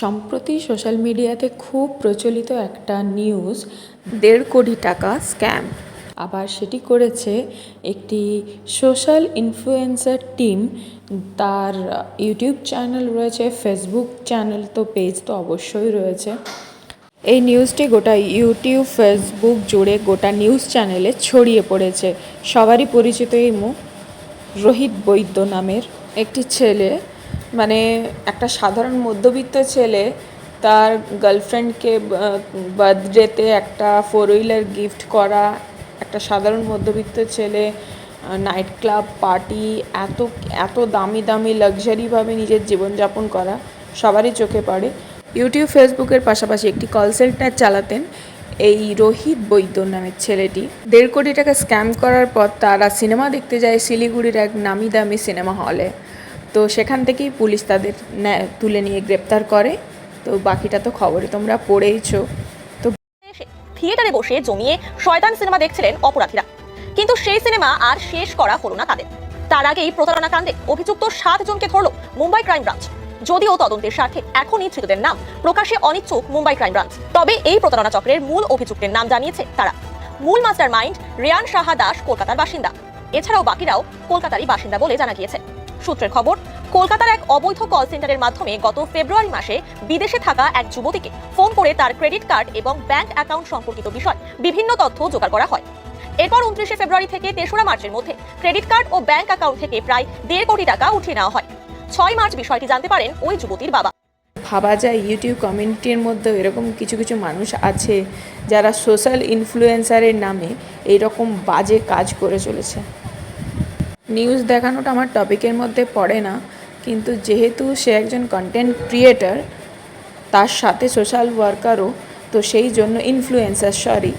সম্প্রতি সোশ্যাল মিডিয়াতে খুব প্রচলিত একটা নিউজ, দেড় কোটি টাকা স্ক্যাম। আবার সেটি করেছে একটি সোশ্যাল ইনফ্লুয়েন্সার টিম। তার ইউটিউব চ্যানেল রয়েছে, ফেসবুক চ্যানেল তো পেজ তো অবশ্যই রয়েছে। এই নিউজটি গোটা ইউটিউব, ফেসবুক জুড়ে গোটা নিউজ চ্যানেলে ছড়িয়ে পড়েছে। সবারই পরিচিত এই মুখ রোহিত বৈদ্য নামের একটি ছেলে মানে একটা সাধারণ মধ্যবিত্ত ছেলে তার গার্লফ্রেন্ডকে বার্থডেতে একটা ফোর হুইলার গিফট করা, একটা সাধারণ মধ্যবিত্ত ছেলে নাইট ক্লাব পার্টি এত এত দামি দামি লাক্সারিভাবে নিজের জীবনযাপন করা সবারই চোখে পড়ে। ইউটিউব ফেসবুকের পাশাপাশি একটি কল সেন্টার চালাতেন এই রোহিত বৈদ্য নামের ছেলেটি। দেড় কোটি টাকা স্ক্যাম করার পর তারা সিনেমা দেখতে যায় শিলিগুড়ির এক নামি দামি সিনেমা হলে। তো সেখান থেকেই পুলিশ তাদের তুলে নিয়ে গ্রেপ্তার করে। তো বাকিটা তো খবরে তোমরা পড়েইছো। তো থিয়েটারে বসে জমিয়ে শয়তান সিনেমা দেখছিলেন অপরাধীরা। কিন্তু সেই সিনেমা আর শেষ করা হলো না তাদের। তার আগেই প্রতারণা কাণ্ডে অভিযুক্ত সাত জনকে ধরল মুম্বাই ক্রাইম ব্রাঞ্চ। যদিও তদন্তের স্বার্থে এখনই ধৃতদের নাম প্রকাশে অনিচ্ছুক মুম্বাই ক্রাইম ব্রাঞ্চ। তবে এই প্রতারণা চক্রের মূল অভিযুক্তের নাম জানিয়েছে তারা। মূল মাস্টার মাইন্ড রিয়ান সাহা দাস, কলকাতার বাসিন্দা। এছাড়াও বাকিরাও কলকাতারই বাসিন্দা বলে জানা গিয়েছে। সূত্রের খবর, কলকাতার এক অবৈধ কল সেন্টারের মাধ্যমে গত ফেব্রুয়ারি মাসে বিদেশে থাকা এক যুবতীকে ফোন করে তার ক্রেডিট কার্ড এবং ব্যাংক অ্যাকাউন্ট সম্পর্কিত বিষয় বিভিন্ন তথ্য জোগাড় করা হয়। এরপর উনত্রিশে ফেব্রুয়ারি থেকে তেসরা মার্চের মধ্যে ক্রেডিট কার্ড ও ব্যাংক অ্যাকাউন্ট থেকে প্রায় দেড় কোটি টাকা উঠিয়ে নেওয়া হয়। ছয় মার্চ বিষয়টি জানতে পারেন ওই যুবতীর বাবা। ভাবা যায় ইউটিউব কমিউনিটির মধ্যে এরকম কিছু কিছু মানুষ আছে যারা সোশ্যাল ইনফ্লুয়েন্সারের নামে এইরকম বাজে কাজ করে চলেছে। নিউজ দেখানোটা আমার টপিকের মধ্যে পড়ে না, কিন্তু যেহেতু সে একজন কন্টেন্ট ক্রিয়েটার তার সাথে সোশ্যাল ওয়ার্কারও তো সেই জন্য ইনফ্লুয়েন্সার সরি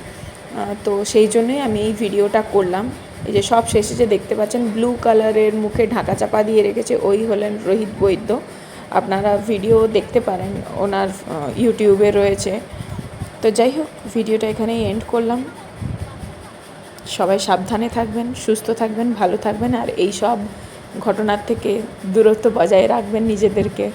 তো সেই জন্যই আমি এই ভিডিওটা করলাম। এই যে সব শেষে যে দেখতে পাচ্ছেন ব্লু কালারের মুখে ঢাকা চাপা দিয়ে রেখেছে ওই হলেন রোহিত বৈদ্য। আপনারা ভিডিও দেখতে পারেন, ওনার ইউটিউবে রয়েছে। তো যাই হোক ভিডিওটা এখানেই এন্ড করলাম। সবাই সাবধানে থাকবেন, সুস্থ থাকবেন, ভালো থাকবেন, আর এই সব ঘটনার থেকে দূরত্ব বজায় রাখবেন নিজেদেরকে।